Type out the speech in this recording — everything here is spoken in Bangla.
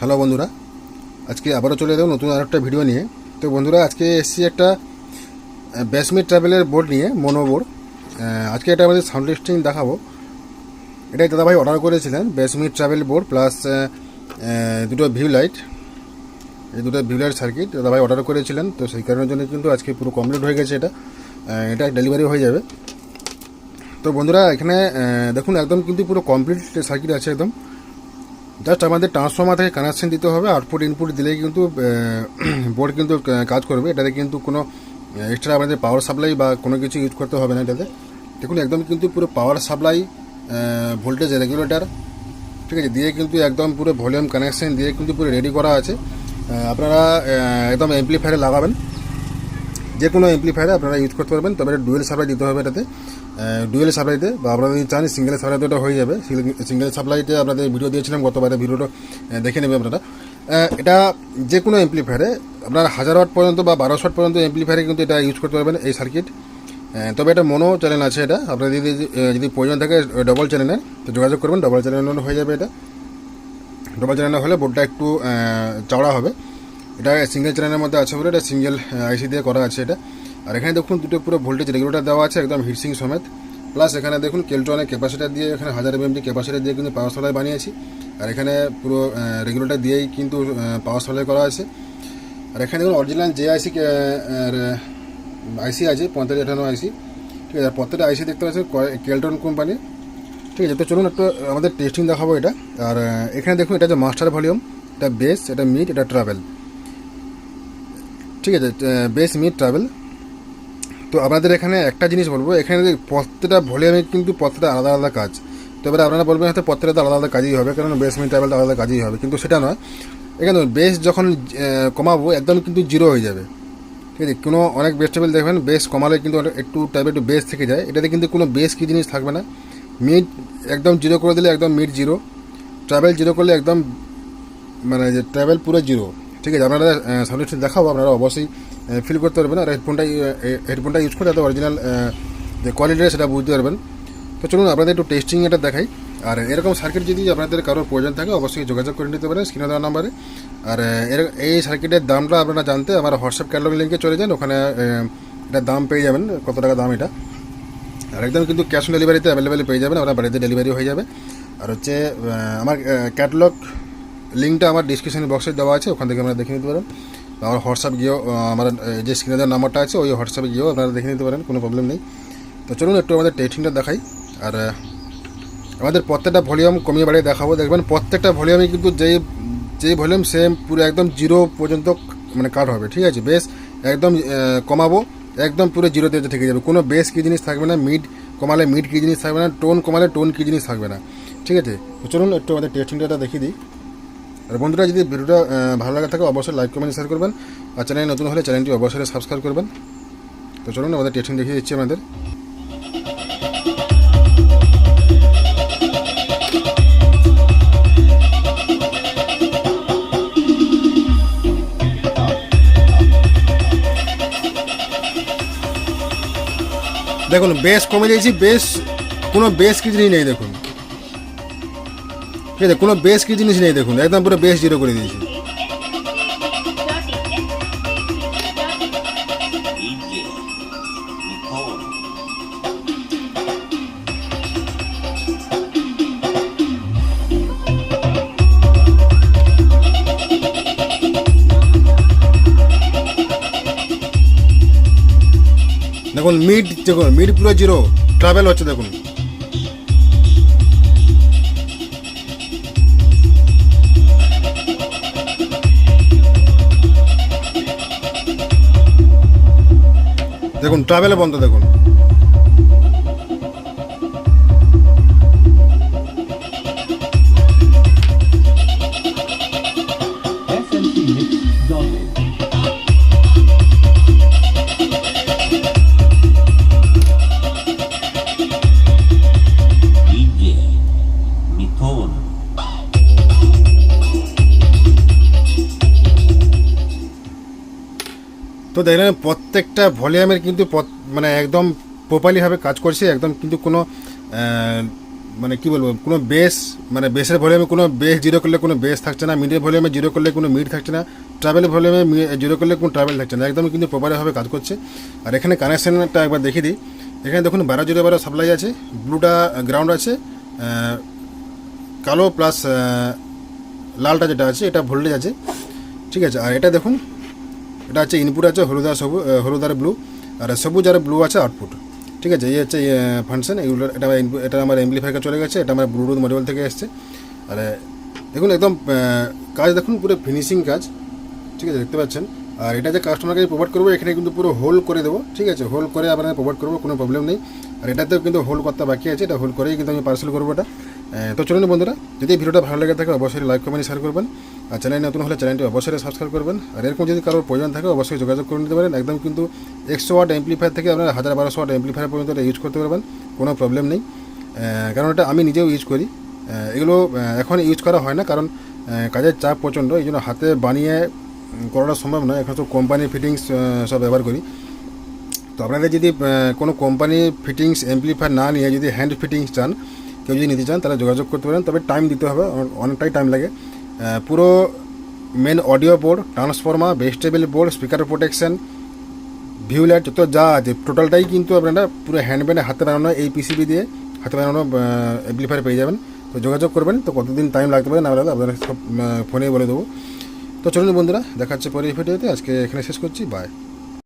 হ্যালো বন্ধুরা, আজকে আবারও চলে এলাম নতুন আরেকটা ভিডিও নিয়ে। তো বন্ধুরা, আজকে এসেছি একটা ব্যাসমিট ট্রাভেলের বোর্ড নিয়ে মনো বোর্ড আজকে এটা আমাদের সাউন্ড টেস্টিং দেখাবো। এটাই দাদাভাই অর্ডার করেছিলেন bass mid treble board plus দুটো ভিউ লাইট এই দুটো ভিউ লাইট সার্কিট দাদাভাই অর্ডার করেছিলেন, তো সেই কারণের জন্য কিন্তু আজকে পুরো কমপ্লিট হয়ে গেছে এটা। এটা ডেলিভারি হয়ে যাবে। তো বন্ধুরা, এখানে দেখুন, একদম কিন্তু পুরো কমপ্লিট সার্কিট আছে একদম। জাস্ট আমাদের ট্রান্সফর্মার থেকে কানেকশন দিতে হবে আউটপুট ইনপুট দিলেই কিন্তু বোর্ড কিন্তু কাজ করবে। এটাতে কিন্তু কোনো এক্সট্রা আমাদের পাওয়ার সাপ্লাই বা কোনো কিছু ইউজ করতে হবে না এটাতে। দেখুন, একদম কিন্তু পুরো পাওয়ার সাপ্লাই ভোল্টেজ রেগুলেটার ঠিক আছে, দিয়ে কিন্তু একদম পুরো ভলিউম কানেকশন দিয়ে কিন্তু পুরো রেডি করা আছে। আপনারা একদম অ্যাম্পলিফায়ারে লাগাবেন। যে কোনো অ্যাম্পলিফায়ারে আপনারা ইউজ করতে পারবেন, তবে এটা ডুয়েল সাপ্লাই দিতে হবে এটাতে। ডুয়েল সাপ্লাইতে বা আপনারা যদি চান সিঙ্গেল সাপ্লাইতে ওটা হয়ে যাবে। সিঙ্গেল সাপ্লাইতে আপনাদের ভিডিও দিয়েছিলাম, গতবারে ভিডিওটা দেখে নেবে আপনারা। এটা যে কোনো অ্যাম্পলিফায়ারে আপনার হাজার ওয়াট পর্যন্ত বা বারোশো ওয়াট পর্যন্ত অ্যাম্পলিফায়ারে কিন্তু এটা ইউজ করতে পারবেন এই সার্কিট তবে এটা মনো চ্যানেল আছে এটা। আপনার যদি যদি প্রয়োজন থাকে ডবল চ্যানেলের তো যোগাযোগ করবেন ডবল চ্যানেল হয়ে যাবে এটা। ডবল চ্যানেল হলে বোর্ডটা একটু চওড়া হবে। এটা সিঙ্গেল চ্যানেলের মধ্যে আছে বলে এটা সিঙ্গেল আইসি দিয়ে করা আছে এটা। আর এখানে দেখুন দুটো পুরো ভোল্টেজ রেগুলেটর দেওয়া আছে, একদম হিটসিং সমেত। প্লাস এখানে দেখুন কেলটনের ক্যাপাসিটার দিয়ে, এখানে হাজার এমএমটি ক্যাপাসিটার দিয়ে কিন্তু পাওয়ার সাপ্লাই বানিয়েছি। আর এখানে পুরো রেগুলেটর দিয়েই কিন্তু পাওয়ার সাপ্লাই করা আছে। আর এখানে দেখুন অরিজিনাল যে আইসি আইসি আছে, পঁয়তাল্লিশ আঠান্ন আইসি ঠিক আছে প্রত্যেকটা আইসি দেখতে পাচ্ছেন কেলটন কোম্পানি ঠিক আছে, তো চলুন একটু আমাদের টেস্টিং দেখাবো এটা। আর এখানে দেখুন এটা যে মাস্টার ভলিউম এটা বেস এটা মিড এটা ট্রাভেল ঠিক আছে বেস মিড ট্রাভেল তো আপনাদের এখানে একটা জিনিস বলব, এখানে প্রত্যেকটা ভলিউমে কিন্তু প্রত্যেকটা আলাদা আলাদা কাজ। তো এবারে আপনারা বলবেন হয়তো প্রত্যেকটা আলাদা আলাদা কাজই হবে কারণ বেস মিড ট্রাভেলটা আলাদা কাজই হবে, কিন্তু সেটা নয়। এখানে বেস যখন কমাবো, একদম কিন্তু জিরো হয়ে যাবে। ঠিক আছে, কোনো অনেক বেস টেবিল দেখবেন বেস কমালে কিন্তু একটু টাইপের একটু বেস থেকে যায়। এটাতে কিন্তু কোনো বেস কি জিনিস থাকবে না। মিড একদম জিরো করে দিলে একদম মিড জিরো ট্রাভেল জিরো করলে একদম মানে যে ট্রাভেল পুরো জিরো ঠিক আছে, আপনারা সাউন্ড দেখাবো আপনারা অবশ্যই ফিল করতে পারবেন আর হেডফোনটা হেডফোনটা ইউজ করে যাতে অরিজিনাল যে কোয়ালিটি সেটা বুঝতে পারবেন। তো চলুন, আপনাদের একটু টেস্টিং এটা দেখাই। আর এরকম সার্কিট যদি আপনাদের কারোর প্রয়োজন থাকে, অবশ্যই যোগাযোগ করে নিতে পারেন স্ক্রিনে দেওয়া নাম্বারে আর এর, এই সার্কিটের দামটা আপনারা জানতে আমার হোয়াটসঅ্যাপ ক্যাটালগ লিঙ্কে চলে যান, ওখানে এটার দাম পেয়ে যাবেন, কত টাকা দাম এটা। আর একদম কিন্তু ক্যাশ অন ডেলিভারিতে অ্যাভেলেবেল পেয়ে যাবেন, আপনার বাড়িতে ডেলিভারি হয়ে যাবে। আর হচ্ছে আমার ক্যাটালগ লিঙ্কটা আমার ডিসক্রিপশন বক্সে দেওয়া আছে, ওখান থেকে আপনারা দেখে নিতে পারেন। আমার হোয়াটসঅ্যাপ গিয়েও আমার যে স্ক্রিনে দেওয়ার নাম্বারটা আছে, ওই হোয়াটসঅ্যাপে গিয়েও আপনারা দেখে নিতে পারেন, কোনো প্রবলেম নেই। তো চলুন একটু আমাদের টেস্টিংটা দেখাই, আর আমাদের প্রত্যেকটা ভলিউম কমিয়ে বাড়িয়ে দেখাবো। দেখবেন প্রত্যেকটা ভলিউমে কিন্তু যেই যেই ভলিউম সেম পুরো একদম জিরো পর্যন্ত মানে কাট হবে, ঠিক আছে? বেশ একদম কমাবো, একদম পুরো জিরোতে থেকে যাবে। কোনো বেস কী জিনিস থাকবে না মিড কমালে মিড কী জিনিস থাকবে না টোন কমালে টোন কী জিনিস থাকবে না, ঠিক আছে? তো চলুন একটু আমাদের টেস্টিংটা দেখিয়ে দিই। আর বন্ধুরা, যদি ভিডিওটা ভালো লাগে থাকে, অবশ্যই লাইক কমেন্ট শেয়ার করবেন। আর চ্যানেল নতুন হলে চ্যানেলটি অবশ্যই সাবস্ক্রাইব করবেন। তো চলুন, আমাদের টেস্টিং দেখিয়ে দিচ্ছি আমাদের দেখুন বেশ কমে দিয়েছি বেশ কোনো বেশ কি জিনিস নেই, দেখুন। ঠিক আছে, কোনো বেশ কি জিনিস নেই দেখুন, একদম পুরো বেস জিরো করে দিয়েছি। দেখুন মিড দেখুন মিড পুরো জিরো ট্রাভেল হচ্ছে দেখুন। দেখুন ট্রাভেলে বন্ধ দেখুন। তো দেখলেন প্রত্যেকটা ভলিউমের কিন্তু মানে একদম প্রপারলিভাবে কাজ করছে, একদম কিন্তু কোনো মানে কি বলব, কোনো বেস মানে বেসের ভলিউমে কোনো বেস জিরো করলে কোনো বেস থাকছে না মিডের ভলিউমে জিরো করলে কোনো মিড থাকছে না ট্রাভেল ভলিউমে জিরো করলে কোনো ট্রাভেল থাকছে না একদম কিন্তু প্রপারভাবে কাজ করছে। আর এখানে কানেকশানটা একবার দেখিয়ে দিই। এখানে দেখুন বারো জিরো বারো সাপ্লাই আছে ব্লুটা গ্রাউন্ড আছে কালো প্লাস লালটা যেটা আছে, এটা ভোল্টেজ আছে, ঠিক আছে। আর এটা দেখুন এটা হচ্ছে ইনপুট আছে, হলুদ আর সবুজ হলুদ আর ব্লু আর সবুজ আর ব্লু আছে আউটপুট ঠিক আছে, এই হচ্ছে ফাংশন এগুলো এটা এটা আমার এমপ্লিফায়ার চলে গেছে, এটা আমার ব্লুটুথ মডিউল থেকে এসছে। আর দেখুন, একদম কাজ দেখুন, পুরো ফিনিশিং কাজ। ঠিক আছে, দেখতে পাচ্ছেন? আর এটা যে কাস্টমারকে প্রোভাইড করব, এখানে কিন্তু পুরো হোল করে দেবো। ঠিক আছে হোল করে আপনার প্রোভাইড করব, কোনো প্রবলেম নেই। আর এটাতেও কিন্তু হোল করতে বাকি আছে, এটা হোল করেই কিন্তু আমি পার্সেল করব এটা তো চলুন বন্ধুরা, যদি ভিডিওটা ভালো লেগে থাকে, অবশ্যই লাইক কমেন্ট শেয়ার করবেন। আর চ্যানেল নতুন হলে চ্যানেলটি অবশ্যই সাবস্ক্রাইব করবেন। আর এরকম যদি কারোর প্রয়োজন থাকে, অবশ্যই যোগাযোগ করে নিতে পারেন। একদম কিন্তু একশো ওয়াট এমপ্লিফায়ার থেকে আপনারা হাজার বারোশো ওয়াট এমপ্লিফায়ার পর্যন্ত এটা ইউজ করতে পারবেন। কোনো প্রবলেম নেই। কারণ এটা আমি নিজেও ইউজ করি। এগুলো এখন ইউজ করা হয় না। কারণ কাজের চাপ প্রচণ্ড। এই জন্য হাতে বানিয়ে করাটা সম্ভব নয়। এখন তো কোম্পানির ফিটিংস সব ব্যবহার করি। তো আপনারা যদি কোনো কোম্পানির ফিটিংস এমপ্লিফায়ার না নিয়ে যদি হ্যান্ড ফিটিংস চান, কেউ যদি নিতে চান, তাহলে যোগাযোগ করতে পারেন। তবে টাইম দিতে হবে। অনেকটাই টাইম লাগে। পুরো main audio board transformer vegetable board speaker protection VU light যত যা আছে টোটালটাই কিন্তু আপনারা পুরো হ্যান্ডব্যান্ডে হাতে বানানো, এই পিসিবি দিয়ে হাতে বানানো অ্যাপ্লিফায়ার পেয়ে যাবেন। তো যোগাযোগ করবেন, তো কতদিন টাইম লাগতে পারে না লাগবে আপনারা সব ফোনেই বলে দেবো। তো চলুন বন্ধুরা, দেখাচ্ছে পরে এই ভিডিওতে আজকে এখানে শেষ করছি। বাই